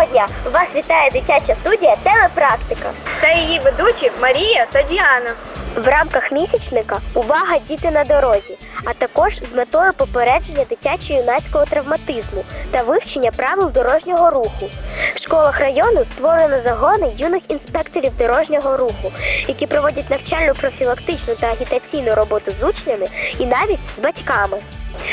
дня! Вас вітає дитяча студія Телепрактика. та її ведучі Марія та Діана. В рамках місячника увага діти на дорозі, а також з метою попередження дитячо-юнацького травматизму та вивчення правил дорожнього руху. В школах району створено загони юних інспекторів дорожнього руху, які проводять навчальну профілактичну та агітаційну роботу з учнями і навіть з батьками.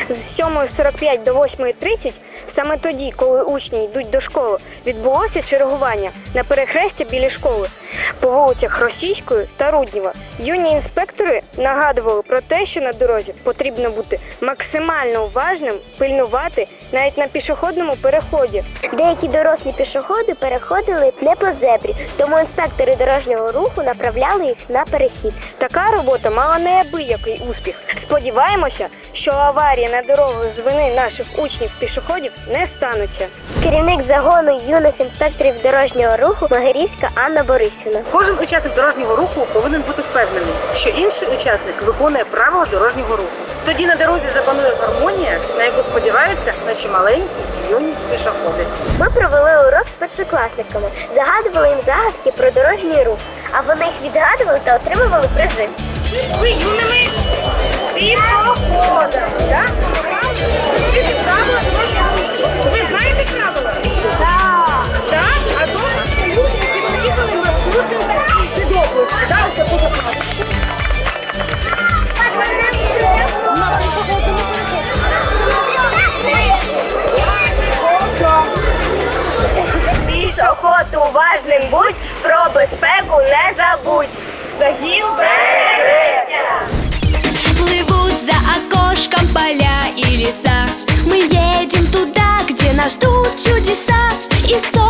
З 7.45 до 8.30, саме тоді, коли учні йдуть до школи, відбулося чергування на перехрестя біля школи по вулицях Російської та Рудніва. Юні інспектори нагадували про те, що на дорозі потрібно бути максимально уважним, пильнувати навіть на пішохідному переході. Деякі дорослі пішоходи переходили не по зебрі, тому інспектори дорожнього руху направляли їх на перехід. Така робота мала неабиякий успіх. Сподіваємося, що аварії на дорогах з вини наших учнів пішоходів не стануться. Керівник загону юних інспекторів дорожнього руху Магирівська Анна Борисівна. Кожен учасник дорожнього руху повинен бути впевнений, що інший учасник виконує правила дорожнього руху. Тоді на дорозі запанує гармонія, на яку сподіваються наші маленькі і юні пішоходи. Ми провели урок з першокласниками, загадували їм загадки про дорожній рух, а вони їх відгадували та отримували призи. Ви юними пішоходами, так? Вчити правила дорожнього руху. Ви знаєте правила? Так. Так? А що люди, які проїхали маршрутним таксі під області, так? Це буде правильно. Пішоход уважним будь, про безпеку не забудь. Загін окошком поля и леса. Мы едем туда, где нас ждут чудеса. И солнышко